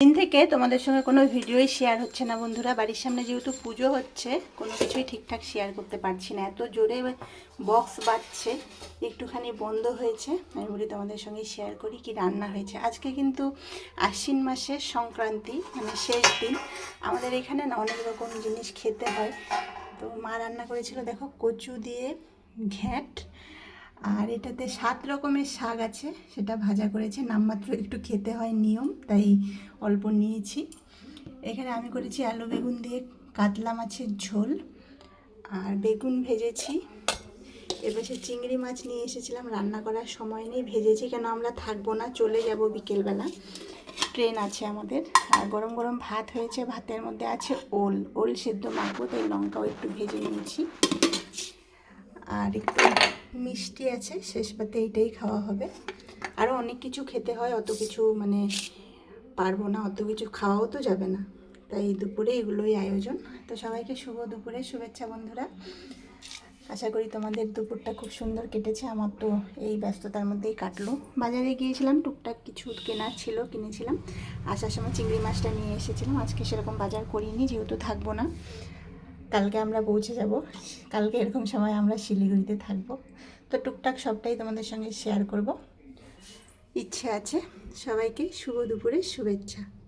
দিন থেকে তোমাদের সঙ্গে কোনো ভিডিওই শেয়ার হচ্ছে না বন্ধুরা। বাড়ির সামনে যেহেতু পুজো হচ্ছে, কোনো কিছুই ঠিকঠাক শেয়ার করতে পারছি না। এত জোরে বক্স বাজছে, একটুখানি বন্ধ হয়েছে। আমি বলি তোমাদের সঙ্গে শেয়ার করি কি রান্না হয়েছে। আজকে কিন্তু আশ্বিন মাসের সংক্রান্তি মানে শেষ দিন। আমাদের এখানে না অনেক রকম জিনিস খেতে হয়। তো মা রান্না করেছিল, দেখো কচু দিয়ে ঘ্যাট আর এটাতে সাত রকমের শাক আছে, সেটা ভাজা করেছে। নামমাত্র একটু খেতে হয় নিয়ম, তাই অল্প নিয়েছি। এখানে আমি করেছি আলু, বেগুন দিয়ে কাতলা মাছের ঝোল। আর বেগুন ভেজেছি। এবার সে চিংড়ি মাছ নিয়ে এসেছিলাম, রান্না করার সময় নেই, ভেজেছি কেন আমরা থাকব না, চলে যাব বিকেলবেলা। ট্রেন আছে আমাদের, আর গরম গরম ভাত হয়েছে, ভাতের মধ্যে আছে ওল। ওল সেদ্ধ মাখবো, তাই লঙ্কাও একটু ভেজে নিয়েছি। আর একটু মিষ্টি আছে, শেষ পাতে এইটাই খাওয়া হবে। আরও অনেক কিছু খেতে হয়, অত কিছু মানে পারব না, অত কিছু খাওয়াও তো যাবে না। তাই দুপুরে এগুলোই আয়োজন। তো সবাইকে শুভ দুপুরে শুভেচ্ছা বন্ধুরা। আশা করি তোমাদের দুপুরটা খুব সুন্দর কেটেছে। আমার তো এই ব্যস্ততার মধ্যেই কাটলো। বাজারে গিয়েছিলাম, টুকটাক কিছু কেনার ছিল, কিনেছিলাম। আসার সময় চিংড়ি মাছটা নিয়ে এসেছিলাম। আজকে সেরকম বাজার করিনি, যেহেতু থাকব না। কালকে আমরা পৌঁছে যাব। কালকে এরকম সময় আমরা শিলিগুড়িতে থাকব। তো টুকটাক সবটাই তোমাদের সঙ্গে শেয়ার করব। ইচ্ছে আছে সবাইকে শুভ দুপুরে শুভেচ্ছা।